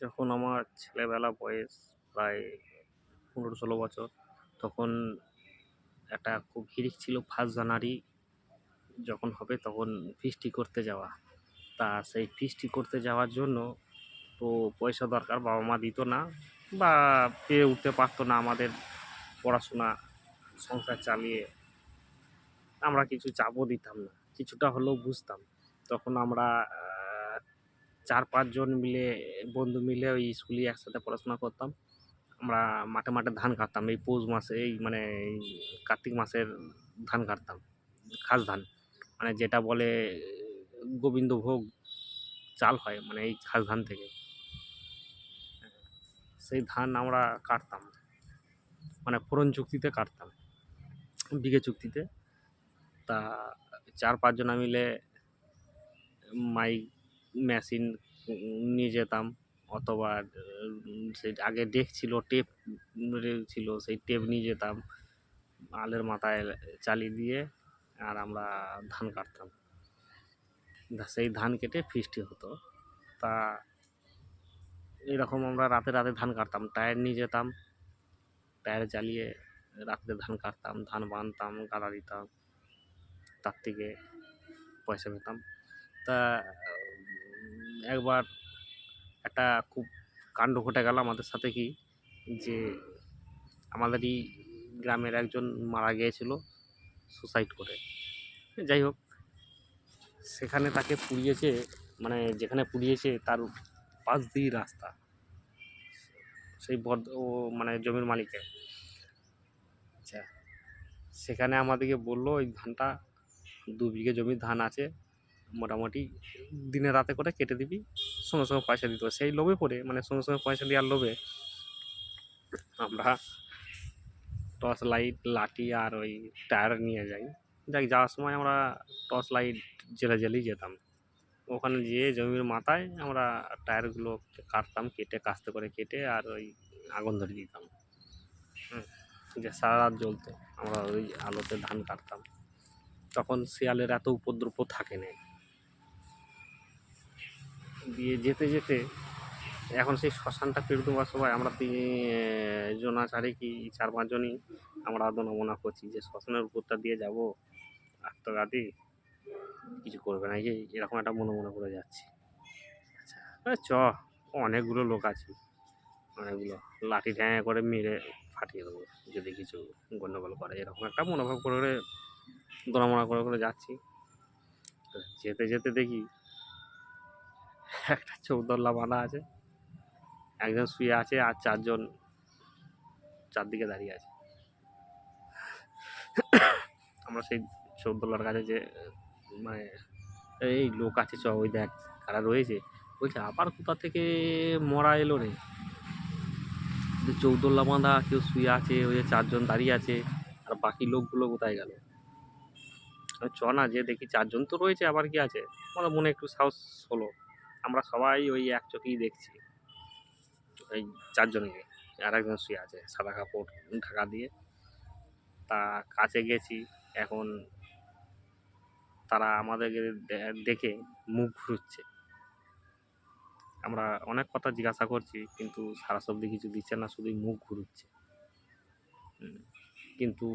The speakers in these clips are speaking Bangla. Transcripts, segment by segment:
যখন আমার ছেলেবেলা বয়স প্রায় পনেরো ষোলো বছর, তখন একটা খুব হিড়িক ছিল ফার্স্ট জানুয়ারি যখন হবে তখন ফিস্টি করতে যাওয়া। তা সেই ফিস্টি করতে যাওয়ার জন্য তো পয়সা দরকার বাবা মা দিত না বা পেয়ে উঠতে পারতো না আমাদের পড়াশোনা, সংসার চালিয়ে। আমরা কিছু চাপও দিতাম না, কিছুটা হলেও বুঝতাম। তখন আমরা চার পাঁচজন মিলে, বন্ধু মিলে ওই স্কুলে একসাথে পড়াশোনা করতাম। আমরা মাঠে মাঠে ধান কাটতাম, এই পৌষ মাসে, এই মানে এই কার্তিক মাসের ধান কাটতাম, খাস ধান। মানে যেটা বলে গোবিন্দভোগ চাল হয় মানে এই খাস ধান থেকে। সেই ধান আমরা কাটতাম মানে ফোরন চুক্তিতে কাটতাম, বিঘে চুক্তিতে। তা চার পাঁচজনা মিলে মাইক মেশিন নিয়ে যেতাম। অথবা সেই আগে ডেক ছিল টেপ ছিল সেই টেপ নিয়ে যেতাম। আলের মাথায় চালিয়ে দিয়ে আর আমরা ধান কাটতাম। সেই ধান কেটে ফিস্টি হতো। তা এরকম আমরা রাতে রাতে ধান কাটতাম। টায়ার নিয়ে যেতাম। টায়ার চালিয়ে রাত্রে ধান কাটতাম, ধান বানতাম গাড়া দিতাম। তার থেকে পয়সা পেতাম। তা একবার একটা খুব কাণ্ড ঘটে গেল আমাদের সাথে কি? যে আমাদেরই গ্রামের একজন মারা গিয়েছিল সুসাইড করে। যাই হোক, সেখানে তাকে পুড়িয়েছে মানে যেখানে পুড়িয়েছে তার পাশ দিয়ে রাস্তা। সেই বর ও মানে জমির মালিকের আচ্ছা সেখানে আমাদেরকে বলল, ওই ধানটা দু বিঘে জমির ধান আছে মোটামুটি দিনে রাতে করে কেটে দিবি, সঙ্গে সঙ্গে পয়সা দিতে সেই লোভে পড়ে মানে সঙ্গে সঙ্গে পয়সা দেওয়ার লোভে। আমরা টর্চ লাইট, লাঠি আর ওই টায়ার নিয়ে যাই। যাই যাওয়ার সময় আমরা টর্চ লাইট জেলে জেলেই যেতাম। ওখানে যেয়ে জমির মাথায় আমরা টায়ারগুলো কাটতাম, কেটে কাস্তে করে কেটে আর ওই আগুন ধরে দিতাম। যে সারা রাত জ্বলতো। আমরা ওই আলোতে ধান কাটতাম। তখন শিয়ালের এত উপদ্রব থাকে না দিয়ে যেতে যেতে এখন সেই শ্মশানটা পেরু দেওয়ার সময় আমরা জনা চারে কি, চার পাঁচজনই আমরা দনমনা করছি যে শ্মশানের উপরটা দিয়ে যাব। আত্মঘাতী কিছু করবে না, এই এরকম একটা মনে মনে করে যাচ্ছি। আচ্ছা চ, অনেকগুলো লোক আছে। অনেকগুলো লাঠি ঠ্যাঙে করে মেরে ফাটিয়ে দেবো, যদি কিছু গণ্ডগোল করে। এরকম একটা মনোভাব করে করে দনমনা করে করে যাচ্ছি। যেতে যেতে দেখি একটা চৌদল্লা বাঁধা আছে। একজন শুয়ে আছে আর চারজন চারদিকে দাঁড়িয়ে আছে। আমরা সেই চৌদোল্লার কাছে যে মানে এই লোক আছে চ, ওই দেখ কারা রয়েছে, বলছে, আবার কোথা থেকে মরা এলো রে? যে চৌদোল্লা বাঁধা, কেউ শুয়ে আছে, ওই যে চারজন দাঁড়িয়ে আছে, আর বাকি লোকগুলো কোথায় গেল? চ না যে দেখি চারজন তো রয়েছে, আবার কি আছে? আমাদের মনে একটু সাহস হলো। আমরা সবাই ওই এক চোখেই দেখছি। এই চারজনকে আর একজন শুয়ে আছে, সাদা কাপড়, ঢাকা দিয়ে। তা কাছে গেছি, এখন তারা আমাদেরকে দেখে মুখ ঘুরছে আমরা অনেক কথা জিজ্ঞাসা করছি, কিন্তু সারা শব্দে কিছু দিচ্ছে না, শুধুই মুখ ঘুরুচ্ছে। কিন্তু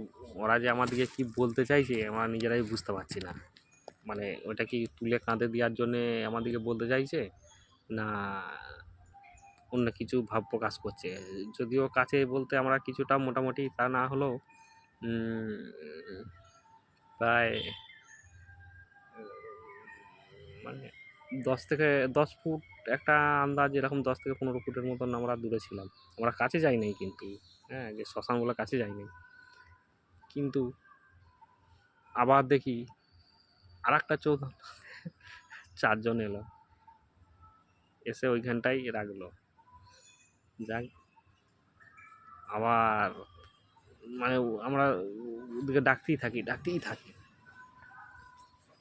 ওরা যে আমাদেরকে কি বলতে চাইছে, আমরা নিজেরাই বুঝতে পারছি না। মানে ওটা কি তুলে কাঁধে দেওয়ার জন্যে আমাদেরকে বলতে চাইছে, না অন্য কিছু ভাব প্রকাশ করছে। যদিও কাছে বলতে আমরা কিছুটা মোটামুটি তা না হলেও প্রায় মানে দশ থেকে, দশ ফুট একটা আন্দাজ, এরকম দশ থেকে পনেরো ফুটের মতন আমরা দূরে ছিলাম। আমরা কাছে যাই নাই কিন্তু হ্যাঁ যে শ্মশানগুলো কাছে যাই নাই। কিন্তু আবার দেখি আর একটা চৌধ চারজন এলো। এসে ওইখানটাই রাখল। যাই আবার মানে আমরা ওদিকে ডাকতেই থাকি ডাকতেই থাকি।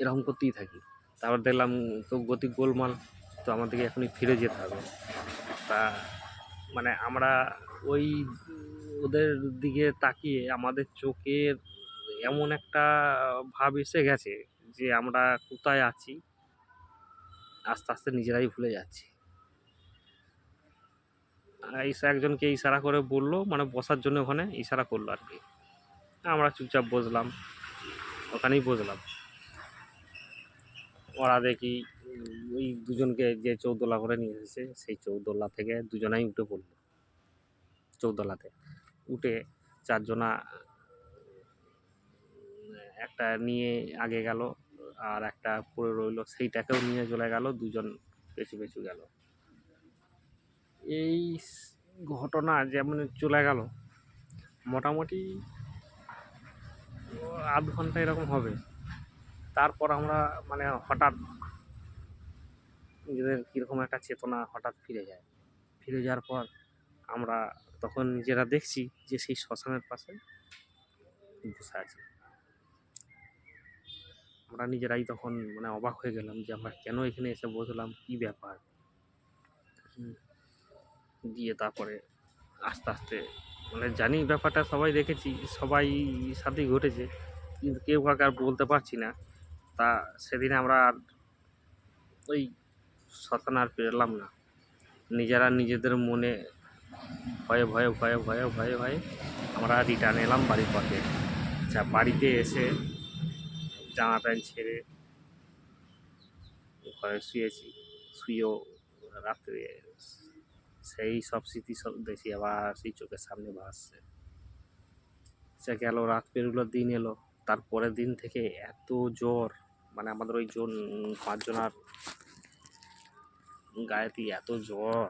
এরকম করতেই থাকি। তারপর দেখলাম তো গতি গোলমাল, তো আমাদেরকে এখনই ফিরে যেতে হবে। তা মানে আমরা ওই ওদের দিকে তাকিয়ে আমাদের চোখের এমন একটা ভাব এসে গেছে যে আমরা কোথায় আছি, আস্তে আস্তে নিজেরাই ভুলে যাচ্ছি। একজনকে ইশারা করে বলল মানে বসার জন্য ওখানে ইশারা করল আর কি। আমরা চুপচাপ বসলাম, ওখানেই বসলাম। ওরা দেখি ওই দুজনকে যে চৌদোলা করে নিয়ে এসেছে, সেই চৌদোলা থেকে দুজনাই উঠে পড়ল। চৌদোলাতে উঠে চারজনা একটা নিয়ে আগে গেল আর একটা পড়ে রইল, সেইটাকেও নিয়ে চলে গেল, দুজন পেছু পেছু গেল। এই ঘটনা যেমন চলে গেল, মোটামুটি আধ ঘণ্টা এরকম হবে। তারপর আমরা মানে হঠাৎ নিজেদের কীরকম একটা চেতনা হঠাৎ ফিরে যায়। ফিরে যাওয়ার পর আমরা তখন নিজেরা দেখছি যে সেই শ্মশানের পাশে বসে আছে। আমরা নিজেরাই তখন মানে অবাক হয়ে গেলাম যে আমরা কেন এখানে এসে বসলাম? কী ব্যাপার। দিয়ে তারপরে আস্তে আস্তে মানে জানি ব্যাপারটা সবাই দেখেছি, সবাই সাথেই ঘটেছে, কিন্তু কেউ কাউকে আর বলতে পারছি না। তা সেদিন আমরা আর ওই শ্মশান আর পেরলাম না। নিজেরা নিজেদের মনে ভয়ে ভয়ে ভয়ে ভয়ে ভয়ে ভয়ে আমরা রিটার্ন এলাম বাড়ির পথে। আচ্ছা বাড়িতে এসে জামা প্যান্ট ছেড়ে ঘরে শুয়েছি, শুয়েও রাত্রে সেই সব স্মৃতি সব দেখি, আবার সেই চোখের সামনে ভাসছে। সে গেল, রাত পেরোলো, দিন এলো। তারপরের দিন থেকে এত জ্বর মানে আমাদের ওই জন, পাঁচজনার গায়েতে এত জ্বর।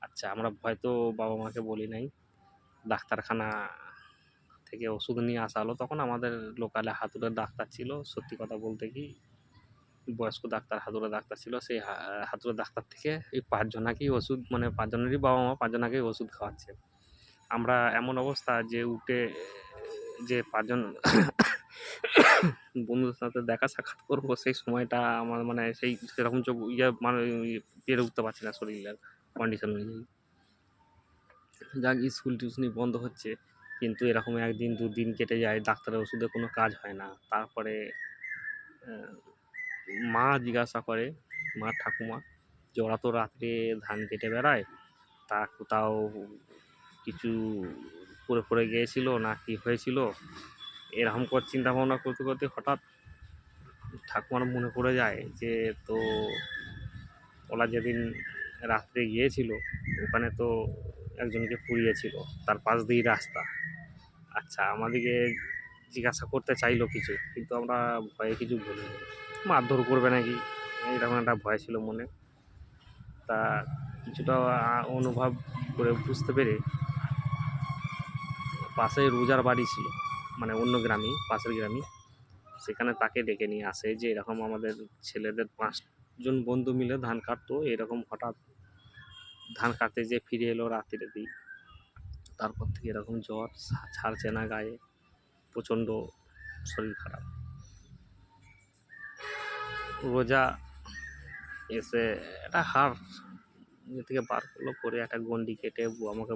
আচ্ছা আমরা হয়তো বাবা মাকে বলি নাই। ডাক্তারখানা থেকে ওষুধ নিয়ে আসা হলো। তখন আমাদের লোকালে হাতুড়ের ডাক্তার ছিল। সত্যি কথা বলতে কি, বয়স্ক ডাক্তার, হাতুড়ে ডাক্তার ছিল। সেই হাতুড়ে ডাক্তার থেকে এই পাঁচজনাকেই ওষুধ মানে পাঁচজনেরই বাবা মা পাঁচজনাকেই ওষুধ খাওয়াচ্ছে। আমরা এমন অবস্থা যে উঠে, যে পাঁচজন বন্ধুদের সাথে দেখা সাক্ষাৎ করব, সেই সময়টা আমার মানে সেই, সেরকম চোখ ইয়ে মানে পেরে উঠতে পারছি না শরীরের কন্ডিশন অনুযায়ী। যাক, স্কুল টিউশনি বন্ধ হচ্ছে। কিন্তু এরকম একদিন, দুদিন কেটে যায়, ডাক্তারের ওষুধে কোনো কাজ হয় না। তারপরে মা জিজ্ঞাসা করে, মা, ঠাকুমা যে ওরা তো রাত্রে ধান কেটে বেড়ায়, তা কোথাও কিছু পড়ে পড়ে গিয়েছিল না কি হয়েছিল? এরকম করে চিন্তা ভাবনা করতে করতে হঠাৎ ঠাকুমার মনে পড়ে যায় যে, তো ওরা যেদিন রাত্রে গিয়েছিল, ওখানে তো একজনকে পুড়িয়েছিল, তার পাশ দিয়েই রাস্তা। আচ্ছা আমাদেরকে জিজ্ঞাসা করতে চাইলো কিছু, কিন্তু আমরা ভয়ে কিছু বলিনি। মারধর করবে নাকি? এরকম একটা ভয় ছিল মনে। তা কিছুটা অনুভব করে বুঝতে পেরে পাশে রোজার বাড়ি ছিল মানে অন্য গ্রামে পাশের গ্রামে সেখানে তাকে ডেকে নিয়ে আসে যে, এরকম আমাদের ছেলেদের পাঁচজন বন্ধু মিলে ধান কাটতো, এরকম হঠাৎ ধান কাটতে যে ফিরে এলো রাত্রিরে দিই তারপর থেকে এরকম জ্বর ছাড়ছে না গায়ে, প্রচণ্ড শরীর খারাপ। রোজা এসে একটা হাড় ইয়ে থেকে বার করল, করে একটা গন্ডি কেটে আমাকে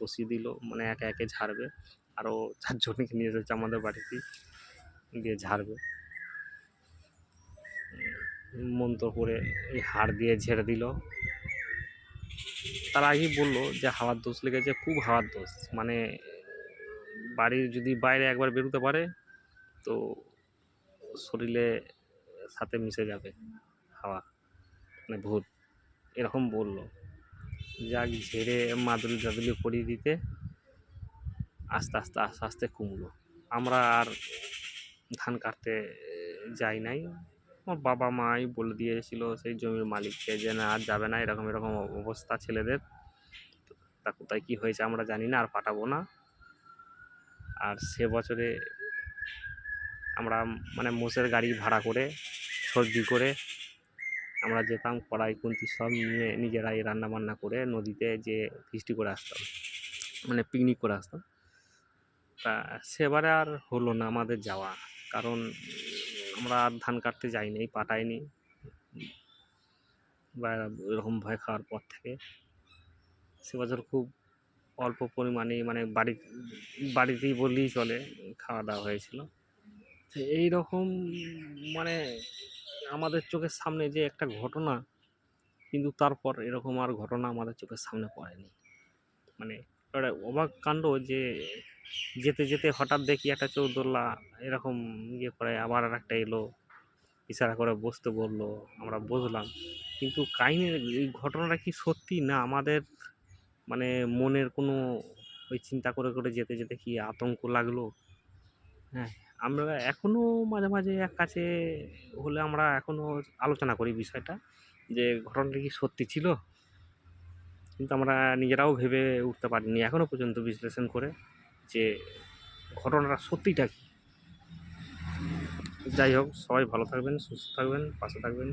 বসিয়ে দিল মানে একে একে ঝাড়বে। আরও চারজনকে নিয়ে এসেছে আমাদের বাড়িতে, দিয়ে ঝাড়বে। মন্ত্র করে এই হাড় দিয়ে ঝেড়ে দিল। তার আগেই বলল যে হাওয়ার দোষ লেগেছে, খুব হাওয়ার দোষ। মানে বাড়ির যদি বাইরে একবার বেরোতে পারে, তো শরীরে সাথে মিশে যাবে হাওয়া মানে ভূত। এরকম বলল। যাক, ঝেড়ে মাদুলি টাদুলি পরিয়ে দিতে আস্তে আস্তে আস্তে আস্তে কমলো আমরা আর ধান কাটতে যাই নাই। আমার বাবা মাই বলে দিয়েছিল, সেই জমির মালিককে যে না, আর যাবে না। এরকম এরকম অবস্থা ছেলেদের। তা কোথায় কী হয়েছে আমরা জানি না, আর পাঠাবো না। আর সে বছরে আমরা মানে মোষের গাড়ি ভাড়া করে, সর্দি করে আমরা যেতাম, কড়াই কুন্তি সব নিয়ে নিজেরাই রান্না বান্না করে নদীতে যে ফিস্টি করে আসতাম মানে পিকনিক করে আসতাম। তা সেবারে আর হলো না আমাদের যাওয়া, কারণ আমরা আর ধান কাটতে যাইনি পাঠাইনি বা এরকম ভয় খাওয়ার পর থেকে সে বছর খুব অল্প পরিমাণেই মানে বাড়ি, বাড়িতেই বললেই চলে, খাওয়া দাওয়া হয়েছিল। এই রকম মানে আমাদের চোখের সামনে যে একটা ঘটনা, কিন্তু তারপর এরকম আর ঘটনা আমাদের চোখের সামনে পড়েনি। মানে একটা অবাক কাণ্ড যে যেতে যেতে হঠাৎ দেখি একটা চৌদোল্লা এরকম ইয়ে করে, আবার আর একটা এলো, ইশারা করে বসতে বলল, আমরা বসলাম কিন্তু কাহিনি এই ঘটনাটা কি সত্যি না আমাদের মানে মনের কোনো ওই চিন্তা করে করে যেতে যেতে কি আতঙ্ক লাগল? হ্যাঁ আমরা এখনও মাঝে মাঝে এক কাছে হলে আমরা এখনও আলোচনা করি বিষয়টা যে ঘটনাটা কি সত্যি ছিল? কিন্তু আমরা নিজেরাও ভেবে উঠতে পারিনি এখনও পর্যন্ত বিশ্লেষণ করে। যে ঘটনাটা সত্যিটা কী? যাই হোক সবাই ভালো থাকবেন সুস্থ থাকবেন পাশে থাকবেন।